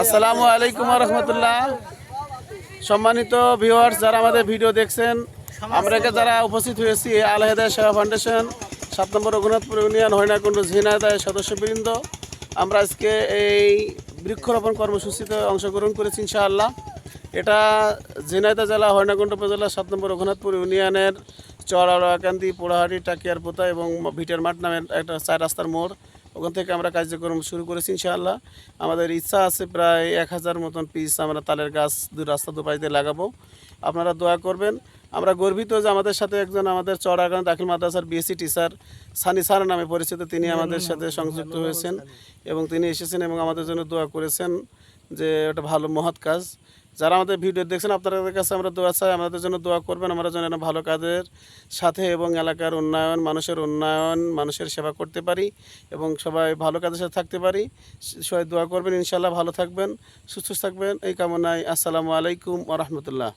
আসসালামু আলাইকুম রহমতুল্লাহ সম্মানিত ভিউয়ার্স, যারা আমাদের ভিডিও দেখছেন, আমরা যারা উপস্থিত হয়েছি আলহেদা সেবা ফাউন্ডেশন, সাত নম্বর রঘুনাথপুর ইউনিয়ন, হরিণাকুণ্ড ঝিনাইদায় সদস্যবৃন্দ। আমরা আজকে এই বৃক্ষরোপণ কর্মসূচিতে অংশগ্রহণ করেছি ইনশাআল্লাহ। এটা ঝিনাইদা জেলা, হরিণাকুণ্ড উপজেলা, সাত নম্বর রঘুনাথপুর ইউনিয়নের চড়াকান্দি পোড়াহাটি, টাকিয়ারপোতা এবং ভিটের মাঠ নামের একটা চার রাস্তার মোড়। ওখান থেকে আমরা কার্যক্রম শুরু করেছি, ইনশাআল্লাহ। আমাদের ইচ্ছা আছে প্রায় এক হাজার মতন পিস আমরা তালের গাছ দু রাস্তা দুপাশে লাগাবো। আপনারা দোয়া করবেন। আমরা গর্বিত যে আমাদের সাথে একজন আমাদের চড়াগান দাখিল মাদ্রাসার বিএসসি টিচার সানি স্যার নামে পরিচিত, তিনি আমাদের সাথে সংযুক্ত হয়েছেন এবং তিনি এসেছেন এবং আমাদের জন্য দোয়া করেছেন যে এটা ভালো, মহৎ কাজ। যারা আমাদের ভিডিও দেখছেন, আপনাদের কাছে আমরা দোয়া চাই, আমাদের জন্য দোয়া করবেন, আমরা যেন ভালো কাজের সাথে এবং এলাকার উন্নয়ন, মানুষের উন্নয়ন, মানুষের সেবা করতে পারি এবং সবাই ভালো কাজের সাথে থাকতে পারি। সবাই দোয়া করবেন ইনশাল্লাহ ভালো থাকবেন, সুস্থ থাকবেন, এই কামনায় আসসালামু আলাইকুম ওরহমতুল্লাহ